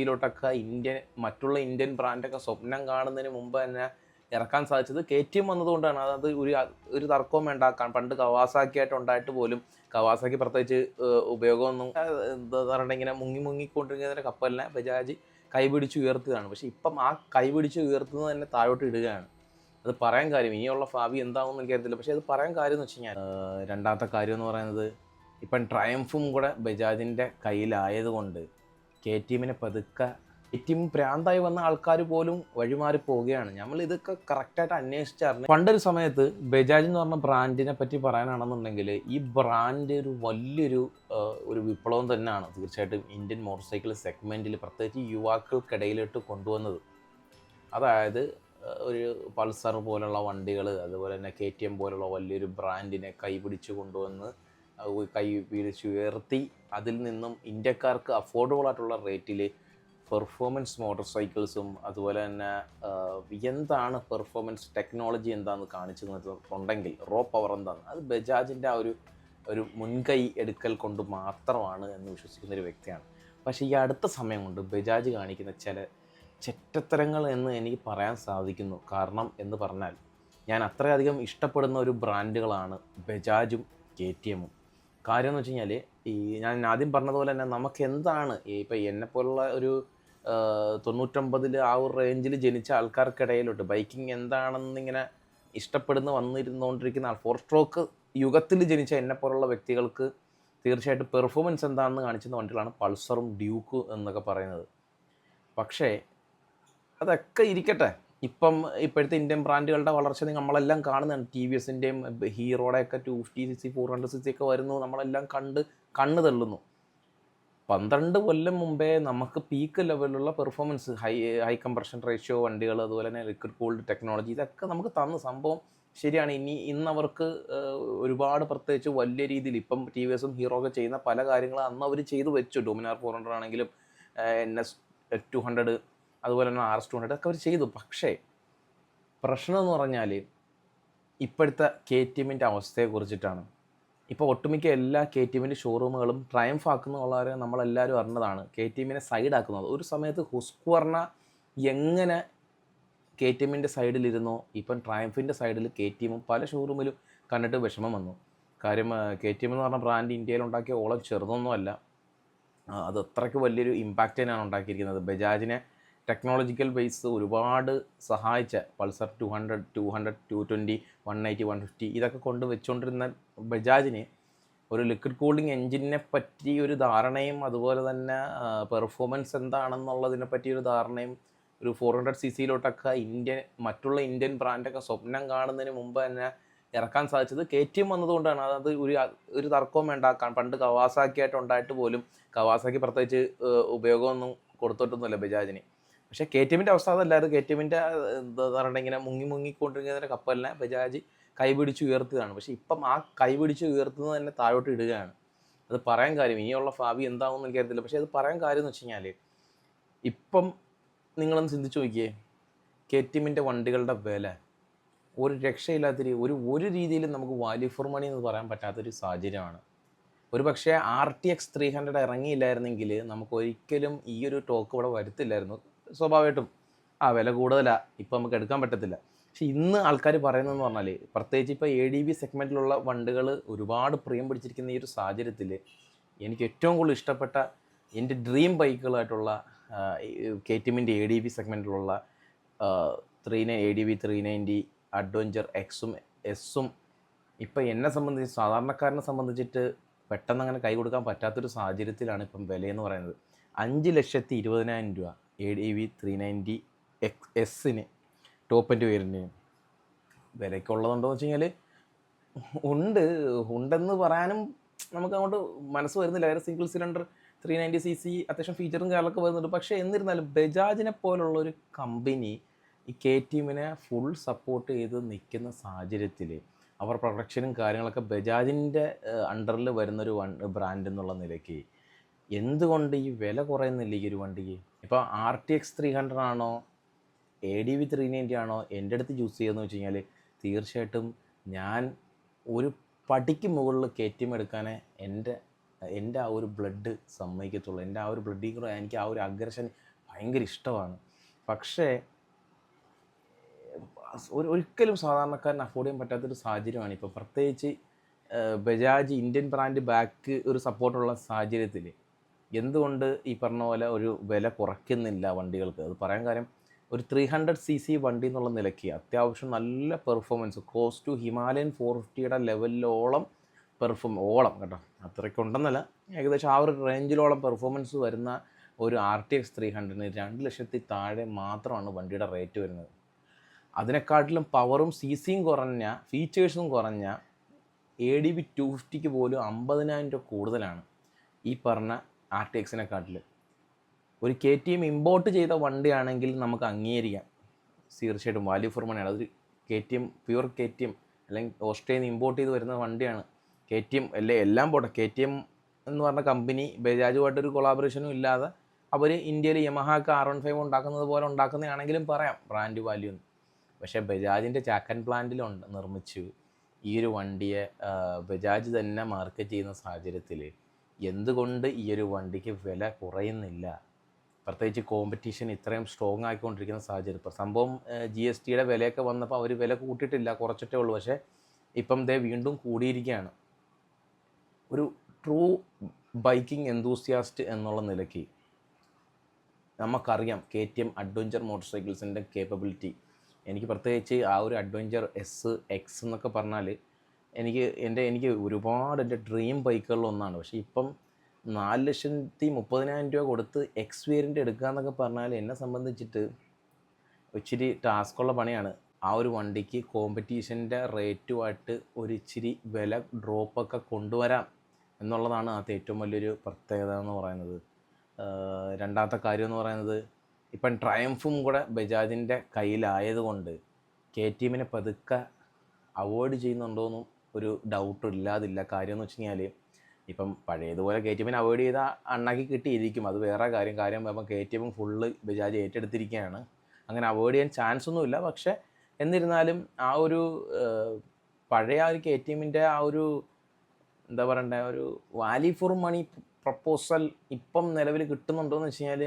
ഇതിലോട്ടൊക്കെ Indian മറ്റുള്ള Indian ബ്രാൻഡൊക്കെ സ്വപ്നം കാണുന്നതിന് മുമ്പ് തന്നെ ഇറക്കാൻ സാധിച്ചത് കെ ടി എം വന്നതുകൊണ്ടാണ്. അതായത് ഒരു ഒരു തർക്കവും വേണ്ട. പണ്ട് കവാസാക്കി ആയിട്ട് ഉണ്ടായിട്ട് പോലും കവാസാക്കി പ്രത്യേകിച്ച് ഉപയോഗമൊന്നും എന്താ പറയുക ഇങ്ങനെ മുങ്ങി മുങ്ങിക്കൊണ്ടിരിക്കുന്ന കപ്പലിനെ ബജാജ് കൈപിടിച്ച് ഉയർത്തിയതാണ്. പക്ഷെ ഇപ്പം ആ കൈപിടിച്ച് ഉയർത്തുന്നത് തന്നെ താഴോട്ട് ഇടുകയാണ്. അത് പറയാൻ കാര്യം ഇനിയുള്ള ഭാവി എന്താണെന്ന് എനിക്കറിയത്തില്ല പക്ഷേ അത് പറയാൻ കാര്യം എന്ന് വെച്ച് കഴിഞ്ഞാൽ രണ്ടാമത്തെ കാര്യം എന്ന് പറയുന്നത് ഇപ്പം ട്രയംഫും കൂടെ ബജാജിന്റെ കയ്യിലായതുകൊണ്ട് കെ ടി എമ്മിനെ പതുക്കെ കെ ടി എം പ്രാന്തായി വന്ന ആൾക്കാർ പോലും വഴിമാറി പോവുകയാണ്. നമ്മൾ ഇതൊക്കെ കറക്റ്റായിട്ട് അന്വേഷിച്ചറിഞ്ഞു പണ്ടൊരു സമയത്ത് ബജാജ് എന്ന് പറഞ്ഞ ബ്രാൻഡിനെ പറ്റി പറയാനാണെന്നുണ്ടെങ്കിൽ ഈ ബ്രാൻഡ് ഒരു വലിയൊരു ഒരു വിപ്ലവം തന്നെയാണ് തീർച്ചയായിട്ടും ഇന്ത്യൻ മോട്ടോർ സൈക്കിൾ സെഗ്മെന്റിൽ പ്രത്യേകിച്ച് യുവാക്കൾക്കിടയിലിട്ട് കൊണ്ടുവന്നത്. അതായത് ഒരു പൾസർ പോലുള്ള വണ്ടികൾ അതുപോലെ തന്നെ കെ ടി എം പോലുള്ള വലിയൊരു ബ്രാൻഡിനെ കൈപിടിച്ച് കൊണ്ടുവന്ന് കൈ പിടിച്ച് ഉയർത്തി അതിൽ നിന്നും ഇന്ത്യക്കാർക്ക് അഫോർഡബിൾ ആയിട്ടുള്ള റേറ്റിൽ പെർഫോമൻസ് മോട്ടോർ സൈക്കിൾസും അതുപോലെ തന്നെ എന്താണ് പെർഫോമൻസ് ടെക്നോളജി എന്താണെന്ന് കാണിച്ചു തന്നിട്ടുണ്ടെങ്കിൽ റോ പവർ എന്താണ് അത് ബജാജിന്റെ ആ ഒരു ഒരു മുൻകൈ എടുക്കൽ കൊണ്ട് മാത്രമാണ് എന്ന് വിശ്വസിക്കുന്ന ഒരു വ്യക്തിയാണ്. പക്ഷേ ഈ അടുത്ത സമയം കൊണ്ട് ബജാജ് കാണിക്കുന്ന ചില ചെറ്റത്തരങ്ങൾ എന്ന് എനിക്ക് പറയാൻ സാധിക്കുന്നു. കാരണം എന്ന് പറഞ്ഞാൽ ഞാൻ അത്രയധികം ഇഷ്ടപ്പെടുന്ന ഒരു ബ്രാൻഡുകളാണ് ബജാജും കെ ടി എമ്മും കാര്യം എന്ന് വെച്ച് കഴിഞ്ഞാൽ ഈ ഞാൻ ആദ്യം പറഞ്ഞതുപോലെ തന്നെ നമുക്ക് എന്താണ് ഇപ്പം എന്നെപ്പോലുള്ള ഒരു തൊണ്ണൂറ്റൊമ്പതിൽ ആ ഒരു റേഞ്ചിൽ ജനിച്ച ആൾക്കാർക്കിടയിലോട്ട് ബൈക്കിംഗ് എന്താണെന്നിങ്ങനെ ഇഷ്ടപ്പെടുന്ന വന്നിരുന്നുകൊണ്ടിരിക്കുന്ന ആൾ ഫോർ സ്ട്രോക്ക് യുഗത്തിൽ ജനിച്ച എന്നെപ്പോലുള്ള വ്യക്തികൾക്ക് തീർച്ചയായിട്ടും പെർഫോമൻസ് എന്താണെന്ന് കാണിച്ചിരുന്ന വണ്ടികളാണ് പൾസറും ഡ്യൂക്ക് എന്നൊക്കെ പറയുന്നത്. പക്ഷേ അതൊക്കെ ഇരിക്കട്ടെ. ഇപ്പം ഇപ്പോഴത്തെ ഇന്ത്യൻ ബ്രാൻഡുകളുടെ വളർച്ച നമ്മളെല്ലാം കാണുന്നതാണ്. ടി വി എസിന്റെയും ഹീറോയുടെയൊക്കെ two fifty C C four hundred C C ഒക്കെ വരുന്നു. നമ്മളെല്ലാം കണ്ട് കണ്ണു തള്ളുന്നു. പന്ത്രണ്ട് കൊല്ലം മുമ്പേ നമുക്ക് പീക്ക് ലെവലിലുള്ള performance high high compression ratio വണ്ടികൾ അതുപോലെ തന്നെ ലിക്വിഡ് കൂൾഡ് ടെക്നോളജി ഇതൊക്കെ നമുക്ക് തന്ന. സംഭവം ശരിയാണ്. ഇനി ഇന്ന് അവർക്ക് ഒരുപാട് പ്രത്യേകിച്ച് വലിയ രീതിയിൽ ഇപ്പം ടി വി എസും ഹീറോ ഒക്കെ ചെയ്യുന്ന പല കാര്യങ്ങളും അന്ന് അവർ ചെയ്തു വെച്ചു. ഡൊമിനാർ ഫോർ ഹൺഡ്രഡ് ആണെങ്കിലും എൻ എസ് ടു ഹൺഡ്രഡ് അതുപോലെ തന്നെ ആർ എസ് ടു ഹൺഡ്രഡ് ഒക്കെ അവർ ചെയ്തു. പക്ഷേ പ്രശ്നം എന്ന് പറഞ്ഞാൽ ഇപ്പോഴത്തെ കെ ടി എമ്മിന്റെ അവസ്ഥയെ കുറിച്ചിട്ടാണ് ഇപ്പോൾ ഒട്ടുമിക്ക എല്ലാ കെ ടി എമ്മിന്റെ ഷോറൂമുകളും ട്രയംഫ് ആക്കുന്നുള്ളവരെ നമ്മളെല്ലാവരും അറിഞ്ഞതാണ്. കെ ടി എമ്മിനെ സൈഡാക്കുന്നത് ഒരു സമയത്ത് ഹുസ്ക്വർണ എങ്ങനെ കെ ടി എമ്മിന്റെ സൈഡിലിരുന്നോ ഇപ്പം ട്രയംഫിന്റെ സൈഡിൽ കെ ടി എമ്മും പല ഷോറൂമിലും കണ്ടിട്ട് വിഷമം വന്നു. കാര്യം കെ ടി എം എന്ന് പറഞ്ഞ ബ്രാൻഡ് ഇന്ത്യയിൽ ഉണ്ടാക്കിയ ഓളം ചെറുതൊന്നുമല്ല. അത് അത്രയ്ക്ക് വലിയൊരു ഇമ്പാക്റ്റ് തന്നെയാണ് ഉണ്ടാക്കിയിരിക്കുന്നത്. ബജാജിനെ ടെക്നോളജിക്കൽ ബേസ് ഒരുപാട് സഹായിച്ച Pulsar two hundred two hundred two twenty one eighty one fifty ഇതൊക്കെ കൊണ്ട് വെച്ചുകൊണ്ടിരുന്ന ബജാജിന് ഒരു ലിക്വിഡ് കൂളിംഗ് എൻജിനെ പറ്റി ഒരു ധാരണയും അതുപോലെ തന്നെ പെർഫോമൻസ് എന്താണെന്നുള്ളതിനെ പറ്റി ഒരു ധാരണയും ഒരു ഫോർ ഹൺഡ്രഡ് സി സിയിലോട്ടൊക്കെ ഇന്ത്യൻ മറ്റുള്ള ഇന്ത്യൻ ബ്രാൻഡൊക്കെ സ്വപ്നം കാണുന്നതിന് മുമ്പ് തന്നെ ഇറക്കാൻ സാധിച്ചത് കെ ടി എം വന്നതുകൊണ്ടാണ്. അതായത് ഒരു ഒരു തർക്കവും വേണ്ട. പണ്ട് കവാസാക്കി ആയിട്ട് ഉണ്ടായിട്ട് പോലും കവാസാക്കി പ്രത്യേകിച്ച് ഉപയോഗമൊന്നും കൊടുത്തിട്ടൊന്നുമില്ല ബജാജിന്. പക്ഷേ കെ ടി എമ്മിന്റെ അവസ്ഥ അതല്ലായിരുന്നു. കെ ടി എമ്മിന്റെ എന്താ പറയുക ഇങ്ങനെ മുങ്ങി മുങ്ങിക്കൊണ്ടിരിക്കുന്ന കപ്പലിനെ ബജാജ് കൈപിടിച്ച് ഉയർത്തുകയാണ്. പക്ഷേ ഇപ്പം ആ കൈപിടിച്ച് ഉയർത്തുന്നത് തന്നെ താഴോട്ട് ഇടുകയാണ്. അത് പറയാൻ കാര്യം ഇനിയുള്ള ഭാവി എന്താണെന്ന് എനിക്കറിയത്തില്ല പക്ഷേ അത് പറയാൻ കാര്യം എന്ന് വെച്ച് കഴിഞ്ഞാൽ ഇപ്പം നിങ്ങളൊന്ന് ചിന്തിച്ച് നോക്കിയേ കെ ടി എമ്മിന്റെ വണ്ടികളുടെ വില ഒരു രക്ഷയില്ലാത്ത ഒരു ഒരു രീതിയിലും നമുക്ക് വാല്യൂ ഫോർ മണി എന്ന് പറയാൻ പറ്റാത്തൊരു സാഹചര്യമാണ്. ഒരു പക്ഷേ R T X three hundred ഇറങ്ങിയില്ലായിരുന്നെങ്കിൽ നമുക്ക് ഒരിക്കലും ഈ ഒരു ടോക്ക് ഇവിടെ വരുത്തില്ലായിരുന്നു. സ്വാഭാവികമായിട്ടും ആ വില കൂടുതലാണ് ഇപ്പം നമുക്ക് എടുക്കാൻ പറ്റത്തില്ല. പക്ഷെ ഇന്ന് ആൾക്കാർ പറയുന്നതെന്ന് പറഞ്ഞാൽ പ്രത്യേകിച്ച് ഇപ്പോൾ എ ഡി ബി സെഗ്മെന്റിലുള്ള വണ്ടുകൾ ഒരുപാട് പ്രിയം പിടിച്ചിരിക്കുന്ന ഈ ഒരു സാഹചര്യത്തിൽ എനിക്ക് ഏറ്റവും കൂടുതൽ ഇഷ്ടപ്പെട്ട എന്റെ ഡ്രീം ബൈക്കുകളായിട്ടുള്ള കെ ടി എമ്മിന്റെ A D B സെഗ്മെന്റിലുള്ള three nine A D B three ninety adventure എക്സും എസ്സും ഇപ്പം എന്നെ സംബന്ധിച്ച് സാധാരണക്കാരനെ സംബന്ധിച്ചിട്ട് പെട്ടെന്ന് അങ്ങനെ കൈ കൊടുക്കാൻ പറ്റാത്തൊരു സാഹചര്യത്തിലാണ് ഇപ്പം വിലയെന്ന് പറയുന്നത്. അഞ്ച് ലക്ഷത്തി ഇരുപതിനായിരം രൂപ. A D V three ninety X എസ്സിന് ടോപ്പിന്റെ പേരിന് വിലയ്ക്കുള്ളതുണ്ടോ എന്ന് വെച്ച് കഴിഞ്ഞാൽ ഉണ്ട് ഉണ്ടെന്ന് പറയാനും നമുക്ക് അങ്ങോട്ട് മനസ്സ് വരുന്നില്ല. വേറെ single cylinder three ninety C C അത്യാവശ്യം ഫീച്ചറും കാര്യങ്ങളൊക്കെ വരുന്നുണ്ട്. പക്ഷേ എന്നിരുന്നാലും ബജാജിനെ പോലുള്ള ഒരു കമ്പനി ഈ കെ ടീമിനെ ഫുൾ സപ്പോർട്ട് ചെയ്ത് നിൽക്കുന്ന സാഹചര്യത്തിൽ അവർ പ്രൊഡക്ഷനും കാര്യങ്ങളൊക്കെ ബജാജിന്റെ അണ്ടറിൽ വരുന്നൊരു വൺ ബ്രാൻഡ് എന്നുള്ള നിലയ്ക്ക് എന്തുകൊണ്ട് ഈ വില കുറയുന്നില്ല ഈ ഒരു വണ്ടിക്ക്? ഇപ്പോൾ R T X three hundred ആണോ A D V three ninety ആണോ എന്റെ അടുത്ത് ചൂസ് ചെയ്യുന്നത് വെച്ച് കഴിഞ്ഞാൽ തീർച്ചയായിട്ടും ഞാൻ ഒരു പടിക്ക് മുകളിൽ കയറ്റം എടുക്കാനേ എന്റെ എന്റെ ആ ഒരു ബ്ലഡ് സമ്മതിക്കത്തുള്ളൂ. എന്റെ ആ ഒരു ബ്ലഡിൽ കൂടെ എനിക്ക് ആ ഒരു അഗ്രഷൻ ഭയങ്കര ഇഷ്ടമാണ്. പക്ഷേ ഒരു ഒരിക്കലും സാധാരണക്കാരൻ അഫോർഡ് ചെയ്യാൻ പറ്റാത്തൊരു സാഹചര്യമാണ്. ഇപ്പോൾ പ്രത്യേകിച്ച് ബജാജ് ഇന്ത്യൻ ബ്രാൻഡ് ബാക്ക് ഒരു സപ്പോർട്ടുള്ള സാഹചര്യത്തിൽ എന്തുകൊണ്ട് ഈ പറഞ്ഞ പോലെ ഒരു വില കുറയ്ക്കുന്നില്ല വണ്ടികൾക്ക്? അത് പറയാൻ കാര്യം ഒരു ത്രീ ഹൺഡ്രഡ് സി സി വണ്ടി എന്നുള്ള നിലയ്ക്ക് അത്യാവശ്യം നല്ല performance cost to Himalayan four ഫിഫ്റ്റിയുടെ ലെവലിലോളം പെർഫോം ഓളം കേട്ടോ. അത്രയ്ക്കുണ്ടെന്നല്ല ഏകദേശം ആ ഒരു റേഞ്ചിലോളം പെർഫോമൻസ് വരുന്ന ഒരു ആർ ടി എക്സ് ത്രീ ഹൺഡ്രഡിന് രണ്ട് ലക്ഷത്തി താഴെ മാത്രമാണ് വണ്ടിയുടെ റേറ്റ് വരുന്നത്. അതിനെക്കാട്ടിലും പവറും സി സിയും കുറഞ്ഞ ഫീച്ചേഴ്സും കുറഞ്ഞ എ ഡി ബി ടു ഫിഫ്റ്റിക്ക് പോലും അമ്പതിനായിരം രൂപ കൂടുതലാണ്. ഈ പറഞ്ഞ ആർ ടി എക്സിനെക്കാട്ടിൽ ഒരു കെ ടി എം ഇമ്പോർട്ട് ചെയ്ത വണ്ടിയാണെങ്കിൽ നമുക്ക് അംഗീകരിക്കാം. തീർച്ചയായിട്ടും വാല്യൂ ഫോർ മണിയാണ് അതൊരു K T M pure K T M അല്ലെങ്കിൽ ഓസ്ട്രേലിയയിൽ നിന്ന് ഇമ്പോർട്ട് ചെയ്ത് വരുന്ന വണ്ടിയാണ്. കെ ടി എം അല്ലേ എല്ലാം പോട്ടെ. കെ ടി എം എന്ന് പറഞ്ഞ കമ്പനി ബജാജുമായിട്ടൊരു കൊളാബറേഷനും ഇല്ലാതെ അവർ ഇന്ത്യയിൽ യമഹാക്ക് ആർ വൺ ഫൈവ് ഉണ്ടാക്കുന്നത് പോലെ ഉണ്ടാക്കുന്നതാണെങ്കിലും പറയാം ബ്രാൻഡ് വാല്യൂ എന്ന്. പക്ഷേ ബജാജിന്റെ ചാക്കൻ പ്ലാന്റിലുണ്ട് നിർമ്മിച്ചു. ഈ ഒരു വണ്ടിയെ ബജാജ് തന്നെ മാർക്കറ്റ് ചെയ്യുന്ന സാഹചര്യത്തിൽ എന്തുകൊണ്ട് ഈ ഒരു വണ്ടിക്ക് വില കുറയുന്നില്ല? പ്രത്യേകിച്ച് കോമ്പറ്റീഷൻ ഇത്രയും സ്ട്രോങ് ആയിക്കൊണ്ടിരിക്കുന്ന സാഹചര്യം. ഇപ്പോൾ സംഭവം ജി എസ് ടിയുടെ വിലയൊക്കെ വന്നപ്പോൾ അവർ വില കൂട്ടിയിട്ടില്ല കുറച്ചിട്ടേ ഉള്ളൂ. പക്ഷേ ഇപ്പം ദേ വീണ്ടും കൂടിയിരിക്കുകയാണ്. ഒരു ട്രൂ ബൈക്കിംഗ് എന്തൂസിയാസ്റ്റ് എന്നുള്ള നിലയ്ക്ക് നമുക്കറിയാം K T M adventure motor സൈക്കിൾസിന്റെ capability എനിക്ക് പ്രത്യേകിച്ച് ആ ഒരു അഡ്വഞ്ചർ എസ് എക്സ് എന്നൊക്കെ പറഞ്ഞാൽ എനിക്ക് എന്റെ എനിക്ക് ഒരുപാട് എന്റെ ഡ്രീം ബൈക്കുകളിലൊന്നാണ് പക്ഷേ ഇപ്പം നാല് ലക്ഷത്തി മുപ്പതിനായിരം രൂപ കൊടുത്ത് എക്സ് വേരിയന്റ് എടുക്കുക എന്നൊക്കെ പറഞ്ഞാൽ എന്നെ സംബന്ധിച്ചിട്ട് ഇച്ചിരി ടാസ്ക്കുള്ള പണിയാണ്. ആ ഒരു വണ്ടിക്ക് കോമ്പറ്റീഷന്റെ റേറ്റുമായിട്ട് ഒരു ഇച്ചിരി വില ഡ്രോപ്പൊക്കെ കൊണ്ടുവരാം എന്നുള്ളതാണ് അത് ഏറ്റവും വലിയൊരു പ്രത്യേകത എന്ന് പറയുന്നത്. രണ്ടാമത്തെ കാര്യം എന്ന് പറയുന്നത് ഇപ്പം ട്രയംഫും കൂടെ ബജാജിന്റെ കയ്യിലായതുകൊണ്ട് കെ ടി എമ്മിനെ പതുക്കെ അവോയ്ഡ് ചെയ്യുന്നുണ്ടോയെന്നും ഒരു ഡൗട്ട് ഇല്ലാതില്ല. കാര്യം എന്ന് വെച്ച് കഴിഞ്ഞാൽ ഇപ്പം പഴയതുപോലെ കെ ടി എമ്മിനെ അവോയ്ഡ് ചെയ്താൽ അണ്ണാക്കി കിട്ടിയിരിക്കും. അത് വേറെ കാര്യം. കാര്യം ഇപ്പം കെ ടി എമ്മും ഫുള്ള് ബജാജ് ഏറ്റെടുത്തിരിക്കുകയാണ് അങ്ങനെ അവോയ്ഡ് ചെയ്യാൻ ചാൻസ് ഒന്നുമില്ല പക്ഷേ എന്നിരുന്നാലും ആ ഒരു പഴയ ആ ഒരു കെ ടി എമ്മിന്റെ ആ ഒരു എന്താ പറയണ്ടേ ഒരു വാല്യൂ ഫോർ മണി പ്രപ്പോസൽ ഇപ്പം നിലവിൽ കിട്ടുന്നുണ്ടോ എന്ന് വെച്ച് കഴിഞ്ഞാൽ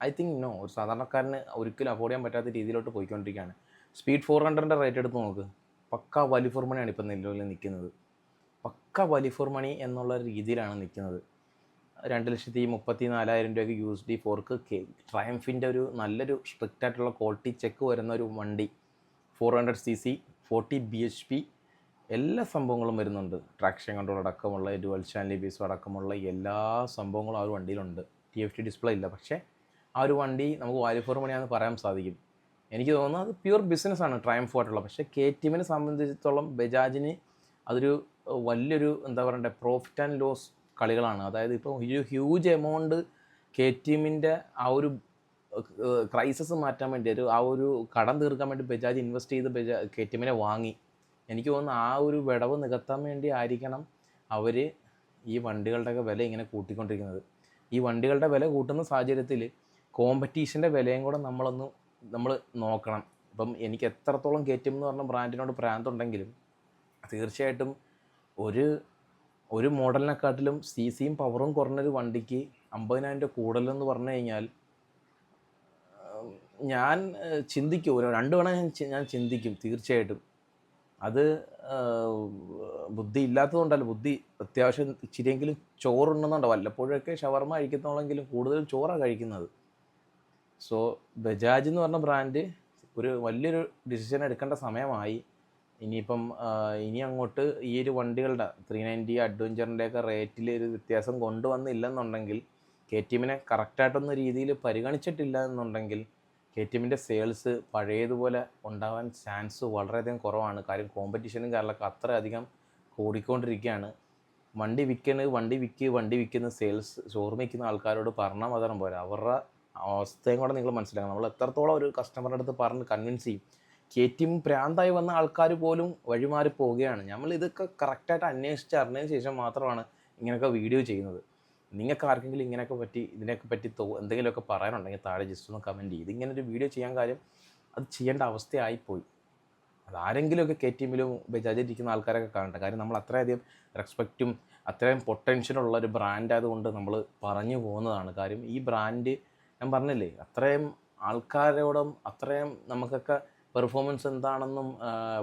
ഐ തിങ്ക് നോ ഒരു സാധാരണക്കാരന് ഒരിക്കലും അഫോർഡ് ചെയ്യാൻ പറ്റാത്ത രീതിയിലോട്ട് പോയിക്കൊണ്ടിരിക്കുകയാണ്. സ്പീഡ് ഫോർ ഹൺഡ്രഡിന്റെ റേറ്റ് എടുത്ത് നോക്ക്. പക്ക വലിഫുർമണിയാണ് ഫോർ മണിയാണ് ഇപ്പം നിലവിൽ നിൽക്കുന്നത്. പക്ക വലിഫുർമണി എന്നുള്ള രീതിയിലാണ് നിൽക്കുന്നത്. രണ്ട് ലക്ഷത്തി മുപ്പത്തി നാലായിരം രൂപയ്ക്ക് U S D fork K ട്രയംഫിന്റെ ഒരു നല്ലൊരു സ്ട്രിക്റ്റ് ആയിട്ടുള്ള ക്വാളിറ്റി ചെക്ക് വരുന്ന ഒരു വണ്ടി. Four hundred C C forty B H P എല്ലാ സംഭവങ്ങളും വരുന്നുണ്ട്. ട്രാക്ഷൻ കൺട്രോൾ അടക്കമുള്ള ഡുവൽ ചാനൽ ബീസ് അടക്കമുള്ള എല്ലാ സംഭവങ്ങളും ആ ഒരു വണ്ടിയിലുണ്ട്. ടി എഫ് ടി ഡിസ്പ്ലേ ഇല്ല. പക്ഷേ ആ ഒരു വണ്ടി നമുക്ക് വാലിഫോർ ഫോർ മണിയാണെന്ന് പറയാൻ സാധിക്കും. എനിക്ക് തോന്നുന്നത് അത് പ്യുവർ ബിസിനസ്സാണ് ട്രയംഫ് ആയിട്ടുള്ള പക്ഷേ കെ ടി എമ്മിനെ സംബന്ധിച്ചിടത്തോളം ബജാജിന് അതൊരു വലിയൊരു എന്താ പറയണ്ടേ പ്രോഫിറ്റ് ആൻഡ് ലോസ് കളികളാണ്. അതായത് ഇപ്പോൾ ഒരു ഹ്യൂജ് എമൗണ്ട് കെ ടി എമ്മിന്റെ ആ ഒരു ക്രൈസിസ് മാറ്റാൻ വേണ്ടി ഒരു ആ ഒരു കടം തീർക്കാൻ വേണ്ടി ബജാജ് ഇൻവെസ്റ്റ് ചെയ്ത് ബജാ കെ ടി എമ്മിനെ വാങ്ങി. എനിക്ക് തോന്നുന്നു ആ ഒരു വിടവ് നികത്താൻ വേണ്ടി ആയിരിക്കണം അവർ ഈ വണ്ടികളുടെയൊക്കെ വില ഇങ്ങനെ കൂട്ടിക്കൊണ്ടിരിക്കുന്നത്. ഈ വണ്ടികളുടെ വില കൂട്ടുന്ന സാഹചര്യത്തിൽ കോമ്പറ്റീഷന്റെ വിലയും കൂടെ നമ്മളൊന്ന് നമ്മൾ നോക്കണം. ഇപ്പം എനിക്ക് എത്രത്തോളം കയറ്റും എന്ന് പറഞ്ഞ ബ്രാൻഡിനോട് പ്രാന്തുണ്ടെങ്കിലും തീർച്ചയായിട്ടും ഒരു ഒരു മോഡലിനെക്കാട്ടിലും സി സിയും പവറും കുറഞ്ഞൊരു വണ്ടിക്ക് അമ്പതിനായിരം രൂപ കൂടുതലെന്ന് പറഞ്ഞു കഴിഞ്ഞാൽ ഞാൻ ചിന്തിക്കും. ഒരു രണ്ട് വേണം ഞാൻ ഞാൻ ചിന്തിക്കും തീർച്ചയായിട്ടും. അത് ബുദ്ധി ഇല്ലാത്തതുകൊണ്ടല്ല ബുദ്ധി അത്യാവശ്യം ഇച്ചിരിയെങ്കിലും ചോറുണ്ടെന്നുണ്ടോ വല്ലപ്പോഴൊക്കെ ഷവർമ കഴിക്കുന്നുള്ളെങ്കിലും കൂടുതലും ചോറാണ് കഴിക്കുന്നത്. സോ ബജാജ് എന്ന് പറഞ്ഞ ബ്രാൻഡ് ഒരു വലിയൊരു ഡിസിഷൻ എടുക്കേണ്ട സമയമായി. ഇനിയിപ്പം ഇനി അങ്ങോട്ട് ഈ ഒരു വണ്ടികളുടെ ത്രീ നയന്റി അഡ്വഞ്ചറിന്റെയൊക്കെ റേറ്റിൽ ഒരു വ്യത്യാസം കൊണ്ടുവന്നില്ലെന്നുണ്ടെങ്കിൽ കെ ടി എമ്മിനെ കറക്റ്റായിട്ടൊന്ന രീതിയിൽ പരിഗണിച്ചിട്ടില്ല എന്നുണ്ടെങ്കിൽ കെ ടി എമ്മിന്റെ സെയിൽസ് പഴയതുപോലെ ഉണ്ടാവാൻ ചാൻസ് വളരെയധികം കുറവാണ്. കാര്യം കോമ്പറ്റീഷനും കാര്യങ്ങളൊക്കെ അത്രയധികം കൂടിക്കൊണ്ടിരിക്കുകയാണ്. വണ്ടി വിൽക്കുന്നത് വണ്ടി വിൽക്ക് വണ്ടി വിൽക്കുന്ന സെയിൽസ് ഷോർമിക്കുന്ന ആൾക്കാരോട് പറഞ്ഞാൽ മാത്രം പോരാ. അവരുടെ അവസ്ഥയും കൂടെ നിങ്ങൾ മനസ്സിലാക്കണം. നമ്മൾ എത്രത്തോളം ഒരു കസ്റ്റമറുടെ അടുത്ത് പറഞ്ഞ് കൺവിൻസ് ചെയ്യും. കെ ടി എം പ്രാന്തായി വന്ന ആൾക്കാർ പോലും വഴിമാറി പോവുകയാണ്. നമ്മൾ ഇതൊക്കെ കറക്റ്റായിട്ട് അന്വേഷിച്ച് അറിഞ്ഞതിന് ശേഷം മാത്രമാണ് ഇങ്ങനെയൊക്കെ വീഡിയോ ചെയ്യുന്നത്. നിങ്ങൾക്ക് ആർക്കെങ്കിലും ഇങ്ങനെയൊക്കെ പറ്റി ഇതിനെയൊക്കെ പറ്റി തോ എന്തെങ്കിലുമൊക്കെ പറയാനുണ്ടെങ്കിൽ താഴെ ജസ്റ്റ് ഒന്ന് കമന്റ് ചെയ്ത് ഇങ്ങനെ ഒരു വീഡിയോ ചെയ്യാൻ കാര്യം അത് ചെയ്യേണ്ട അവസ്ഥയായിപ്പോയി അതാരെങ്കിലുമൊക്കെ കെ ടി എമ്മിലും ബജാജിരിക്കുന്ന ആൾക്കാരൊക്കെ കാണട്ടെ. കാര്യം നമ്മൾ അത്രയധികം റെസ്പെക്റ്റും അത്രയും പൊട്ടൻഷ്യലുള്ള ഒരു ബ്രാൻഡ് ആയതുകൊണ്ട് നമ്മൾ പറഞ്ഞു പോകുന്നതാണ്. കാര്യം ഈ ബ്രാൻഡ് ഞാൻ പറഞ്ഞില്ലേ അത്രയും ആൾക്കാരോടും അത്രയും നമുക്കൊക്കെ പെർഫോമൻസ് എന്താണെന്നും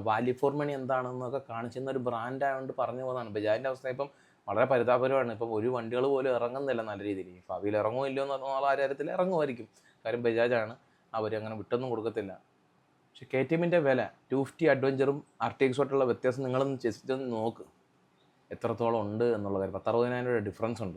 വാല്യൂ ഫോർ മണി എന്താണെന്നും ഒക്കെ കാണിച്ചിരുന്ന ഒരു ബ്രാൻഡ് ആയതുകൊണ്ട് പറഞ്ഞു പോകുന്നതാണ് ബജാജിന്റെ അവസ്ഥ ഇപ്പം വളരെ പരിതാപകരമാണ്. ഇപ്പം ഒരു വണ്ടികൾ പോലും ഇറങ്ങുന്നില്ല നല്ല രീതിയിൽ. ഭാവിയിൽ ഇറങ്ങുമോ ഇല്ലയോ എന്നുള്ള കാര്യത്തിൽ ഇറങ്ങുമായിരിക്കും. കാര്യം ബജാജാണ് അവർ അങ്ങനെ വിട്ടൊന്നും കൊടുക്കത്തില്ല. പക്ഷെ കെ ടി എമ്മിന്റെ വില ടു ഫിഫ്റ്റി അഡ്വഞ്ചറും ആർ ടി എക്സുമായിട്ടുള്ള വ്യത്യാസം നിങ്ങളൊന്ന് ചെസ്റ്റ് നോക്ക്. എത്രത്തോളം ഉണ്ട് എന്നുള്ള കാര്യം. പത്തറുപതിനായിരം രൂപ ഡിഫറൻസ് ഉണ്ട്.